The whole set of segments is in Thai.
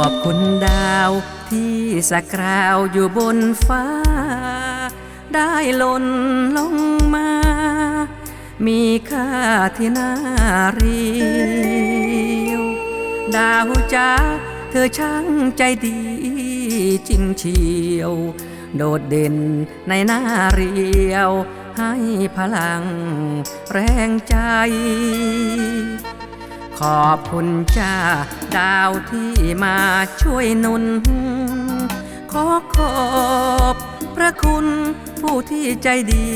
อบคุณดาวที่สกราวอยู่บนฟ้า ได้หล่นลงมา มีค่าที่น่าเรียวดาวจ้าเธอช่างใจดีจริงเชียว โดดเด่นในหน้าเรียว ให้พลังแรงใจ ขอบคุณจ้าดาวที่มาช่วยนุน ขอขอบพระคุณผู้ที่ใจดี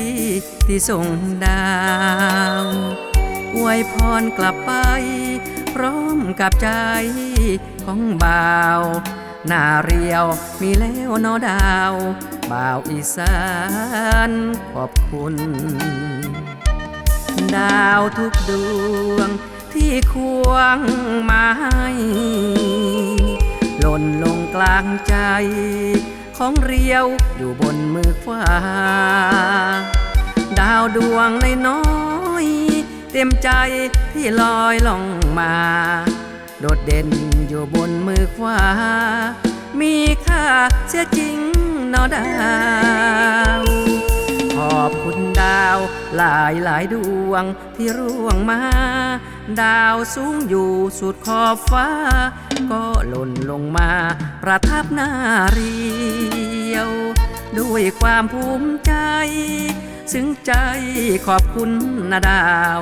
ที่ส่งดาวอวยพรกลับไป พร้อมกับใจของบ่าวหน้าเรียวมีแล้วนอดาว บ่าวอีสานขอบคุณ ดาวทุกดวง ที่ควงมาให้หล่นลงกลางใจ ของเรียวอยู่บนมือขวา ดาวดวงในน้อยเต็มใจที่ลอยล่องมา โดดเด่นอยู่บนมือขวา มีค่าเสียจริงนอดาว หลายหลายดวงที่ร่วงมา ดาวสูงอยู่สุดขอบฟ้า ก็หล่นลงมาประทับหน้าเรียว ด้วยความภูมิใจ ซึ้งใจขอบคุณนาดาว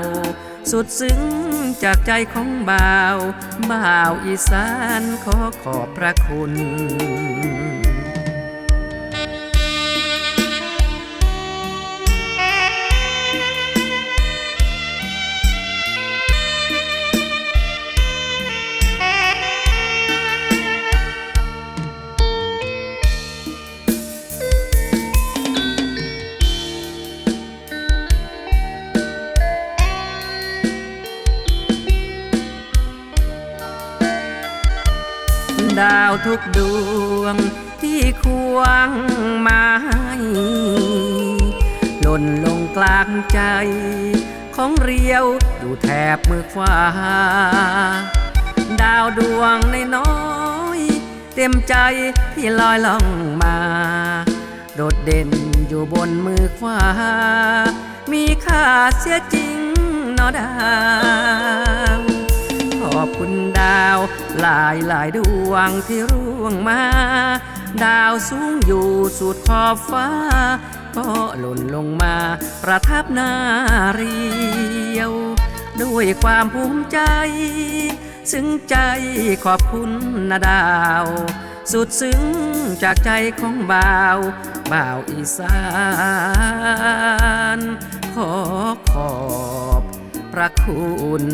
สุดซึ้งจากใจของบ่าว บ่าวอีสานขอขอบพระคุณ ดาวทุกดวงที่ควงมาให้หล่นลงกลางใจของเรียวอยู่แถบมือขวา ดาวดวงในน้อยเต็มใจที่ลอยล่องมา โดดเด่นอยู่บนมือขวา มีค่าเสียจริงนอดาวขอบคุณ หลายหลายดวงที่ร่วงมา ดาวสูงอยู่สุดขอบฟ้า ก็หล่นลงมาประทับหน้าเรียว ด้วยความภูมิใจ ซึ้งใจขอบคุณนาดาว สุดซึ้งจากใจของบ่าวบ่าวอีสาน ขอขอบพระคุณ